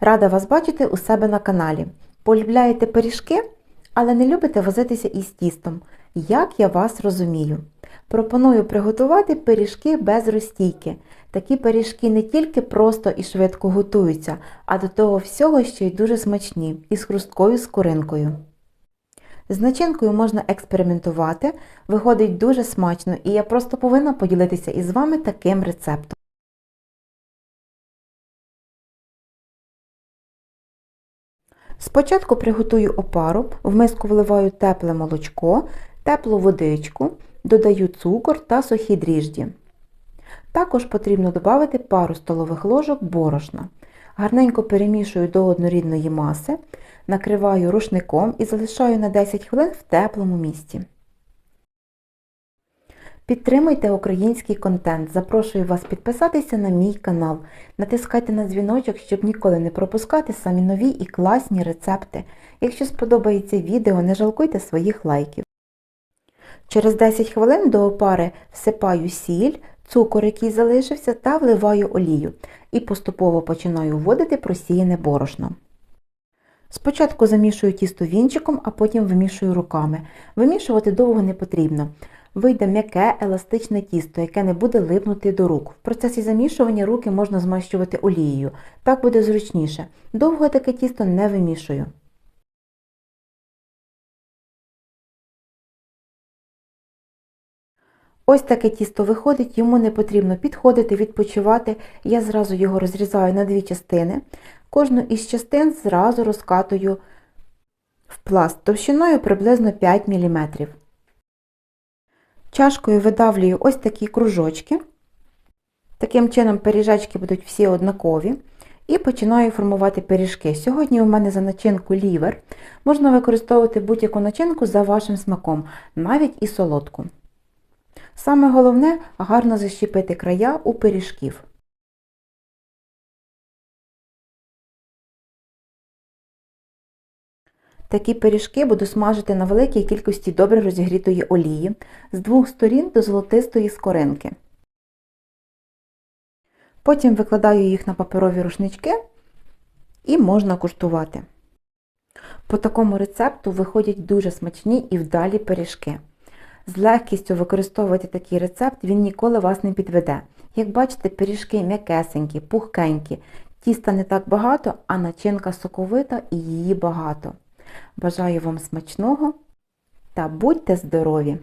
Рада вас бачити у себе на каналі. Полюбляєте пиріжки, але не любите возитися із тістом. Як я вас розумію? Пропоную приготувати пиріжки без розстійки. Такі пиріжки не тільки просто і швидко готуються, а до того всього ще й дуже смачні із хрусткою скоринкою. З начинкою можна експериментувати, виходить дуже смачно, і я просто повинна поділитися із вами таким рецептом. Спочатку приготую опару, в миску вливаю тепле молочко, теплу водичку, додаю цукор та сухі дріжджі. Також потрібно додати пару столових ложок борошна. Гарненько перемішую до однорідної маси, накриваю рушником і залишаю на 10 хвилин в теплому місці. Підтримуйте український контент. Запрошую вас підписатися на мій канал. Натискайте на дзвіночок, щоб ніколи не пропускати самі нові і класні рецепти. Якщо сподобається відео, не жалкуйте своїх лайків. Через 10 хвилин до опари всипаю сіль, цукор, який залишився, та вливаю олію і поступово починаю вводити просіяне борошно. Спочатку замішую тісто вінчиком, а потім вимішую руками. Вимішувати довго не потрібно. Вийде м'яке еластичне тісто, яке не буде липнути до рук. В процесі замішування руки можна змащувати олією. Так буде зручніше. Довго таке тісто не вимішую. Ось таке тісто виходить, йому не потрібно підходити, відпочивати. Я зразу його розрізаю на дві частини. Кожну із частин зразу розкатую в пласт товщиною приблизно 5 мм. Чашкою видавлюю ось такі кружочки. Таким чином пиріжечки будуть всі однакові. І починаю формувати пиріжки. Сьогодні у мене за начинку лівер. Можна використовувати будь-яку начинку за вашим смаком, навіть і солодку. Саме головне гарно защепити края у пиріжків. Такі пиріжки буду смажити на великій кількості добре розігрітої олії з двох сторін до золотистої скоринки. Потім викладаю їх на паперові рушнички і можна куштувати. По такому рецепту виходять дуже смачні і вдалі пиріжки. З легкістю використовувати такий рецепт, він ніколи вас не підведе. Як бачите, пиріжки м'якесенькі, пухкенькі, тіста не так багато, а начинка соковита і її багато. Бажаю вам смачного та будьте здорові!